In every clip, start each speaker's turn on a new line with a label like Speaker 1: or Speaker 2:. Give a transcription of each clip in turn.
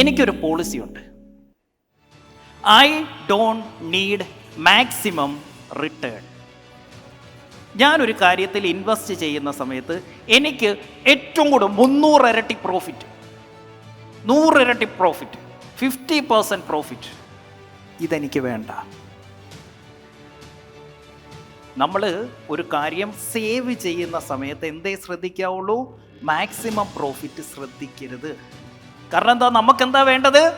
Speaker 1: എനിക്കൊരു പോളിസി ഉണ്ട്. I don't need maximum return ഞാനൊരു കാര്യത്തിൽ ഇൻവെസ്റ്റ് ചെയ്യുന്ന സമയത്ത് എനിക്ക് ഏറ്റവും കൂടുതൽ മുന്നൂറ് ഇരട്ടി പ്രോഫിറ്റ് നൂറ് ഇരട്ടി പ്രോഫിറ്റ് ഫിഫ്റ്റി പെർസെന്റ് പ്രോഫിറ്റ് ഇതെനിക്ക് വേണ്ട. നമ്മൾ ഒരു കാര്യം സേവ് ചെയ്യുന്ന സമയത്ത് എന്തേ ശ്രദ്ധിക്കാവുള്ളൂ? Maximum profit ശ്രദ്ധിക്കരുത്. കാരണം എന്താ? നമുക്കെന്താ വേണ്ടത്?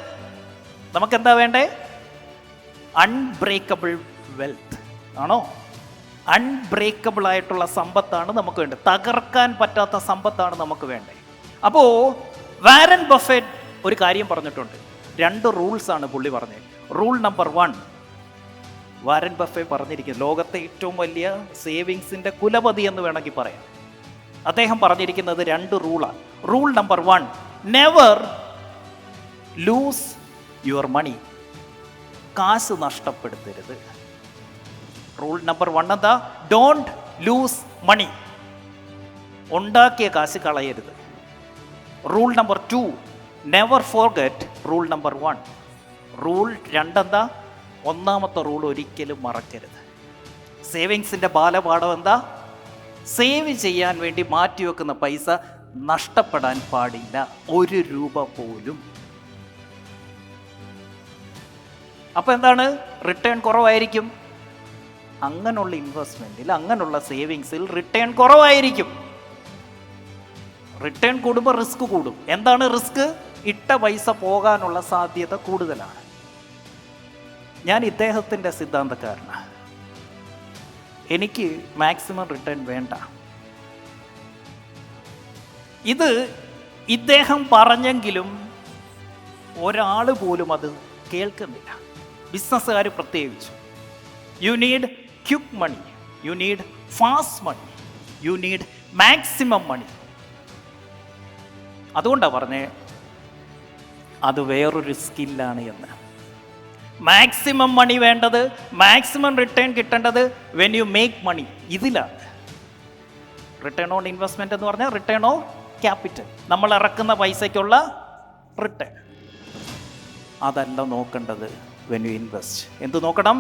Speaker 1: നമുക്കെന്താ വേണ്ടേ? അൺബ്രേക്കബിൾ വെൽത്ത് ആണോ? അൺബ്രേക്കബിൾ ആയിട്ടുള്ള സമ്പത്താണ് നമുക്ക് വേണ്ടത്. തകർക്കാൻ പറ്റാത്ത സമ്പത്താണ് നമുക്ക് വേണ്ടേ. അപ്പോ വാരൻ ബഫേറ്റ് ഒരു കാര്യം പറഞ്ഞിട്ടുണ്ട്. രണ്ട് റൂൾസ് ആണ് പുള്ളി പറഞ്ഞത് rule number one Warren Buffett പറഞ്ഞിരിക്കുന്നത് ലോകത്തെ ഏറ്റവും വലിയ സേവിങ്സിന്റെ കുലപതി എന്ന് വേണമെങ്കിൽ പറയാം. അദ്ദേഹം പറഞ്ഞിരിക്കുന്നത് രണ്ട് റൂളാണ് rule number one never lose your money കാശ് നഷ്ടപ്പെടുത്തരുത്. റൂൾ നമ്പർ വൺ എന്താ? ഡോണ്ട് ലൂസ് മണി ഉണ്ടാക്കിയ കാശ് കളയരുത്. Rule number two never forget rule number one rule രണ്ടെന്താ ഒന്നാമത്തെ റൂൾ ഒരിക്കലും മറക്കരുത്. സേവിങ്സിന്റെ ബാലപാഠം എന്താ? സേവ് ചെയ്യാൻ വേണ്ടി മാറ്റിവെക്കുന്ന പൈസ നഷ്ടപ്പെടാൻ പാടില്ല. ഒരു രൂപ പോലും അപ്പോൾ എന്താണ്? റിട്ടേൺ കുറവായിരിക്കും. അങ്ങനെയുള്ള ഇൻവെസ്റ്റ്മെന്റിൽ അങ്ങനെയുള്ള സേവിങ്സിൽ റിട്ടേൺ കുറവായിരിക്കും. റിട്ടേൺ കൂടുമ്പോൾ റിസ്ക് കൂടും. എന്താണ് റിസ്ക് ഇട്ട പൈസ പോകാനുള്ള സാധ്യത കൂടുതലാണ്. ഞാൻ ഇദ്ദേഹത്തിന്റെ സിദ്ധാന്തക്കാരനാണ് എനിക്ക് മാക്സിമം റിട്ടേൺ വേണ്ട. ഇത് ഇദ്ദേഹം പറഞ്ഞെങ്കിലും ഒരാൾ പോലും അത് കേൾക്കുന്നില്ല. ബിസിനസ്സുകാർ പ്രത്യേകിച്ച്. You need quick money you need fast money you need maximum money അതുകൊണ്ടാണ് പറഞ്ഞേ അത് വേറൊരു സ്കില്ലാണ് എന്ന്. മാക്സിമം മണി വേണ്ടത് മാക്സിമം റിട്ടേൺ കിട്ടേണ്ടത് വെൻ യു മേക്ക് മണി ഇതിലാണ്. റിട്ടേൺ ഓൺ ഇൻവെസ്റ്റ്മെന്റ് എന്ന് പറഞ്ഞാൽ റിട്ടേൺ ഓൺ ക്യാപിറ്റൽ നമ്മൾ ഇറക്കുന്ന പൈസയ്ക്കുള്ള റിട്ടേൺ അതല്ല നോക്കേണ്ടത്. വെൻ യു ഇൻവെസ്റ്റ് എന്ത് നോക്കണം?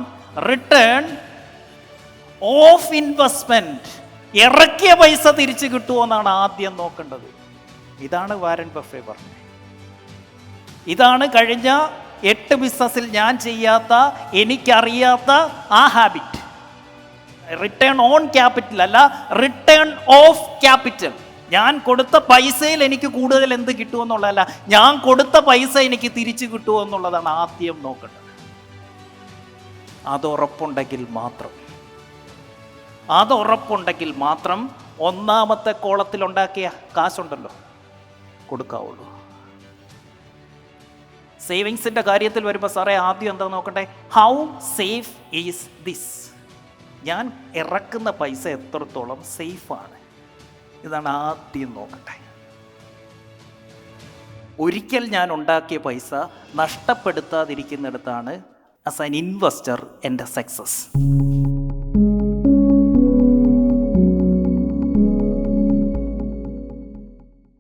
Speaker 1: റിട്ടേൺ ഓഫ് ഇൻവെസ്റ്റ്മെന്റ് ഇറക്കിയ പൈസ തിരിച്ചു കിട്ടുമോ എന്നാണ് ആദ്യം നോക്കേണ്ടത്. ഇതാണ് വാരൻ ബഫെ പറഞ്ഞത്. ഇതാണ് കഴിഞ്ഞ എട്ട് ബിസിനസ്സിൽ ഞാൻ ചെയ്യാത്ത എനിക്കറിയാത്ത ആ ഹാബിറ്റ് റിട്ടേൺ ഓൺ ക്യാപിറ്റൽ അല്ല റിട്ടേൺ ഓഫ് ക്യാപിറ്റൽ ഞാൻ കൊടുത്ത പൈസയിൽ എനിക്ക് കൂടുതൽ എന്ത് കിട്ടുമെന്നുള്ളതല്ല ഞാൻ കൊടുത്ത പൈസ എനിക്ക് തിരിച്ചു കിട്ടുമോ എന്നുള്ളതാണ് ആദ്യം നോക്കേണ്ടത്. അത് ഉറപ്പുണ്ടെങ്കിൽ മാത്രം. അത് ഉറപ്പുണ്ടെങ്കിൽ മാത്രം ഒന്നാമത്തെ കോളത്തിൽ ഉണ്ടാക്കിയ കാശുണ്ടല്ലോ. കൊടുക്കാവുള്ളൂ. സേവിങ്സിന്റെ കാര്യത്തിൽ വരുമ്പോൾ സാറേ ആദ്യം എന്താ നോക്കട്ടെ ഹൗ സേഫ് ഈസ് ദിസ് ഞാൻ ഇറക്കുന്ന പൈസ എത്രത്തോളം സേഫാണ്? ഇതാണ് ആദ്യം നോക്കട്ടെ. ഒരിക്കൽ ഞാൻ ഉണ്ടാക്കിയ പൈസ നഷ്ടപ്പെടുത്താതിരിക്കുന്നിടത്താണ് ആസ് ആൻ ഇൻവെസ്റ്റർ എൻ്റെ സക്സസ്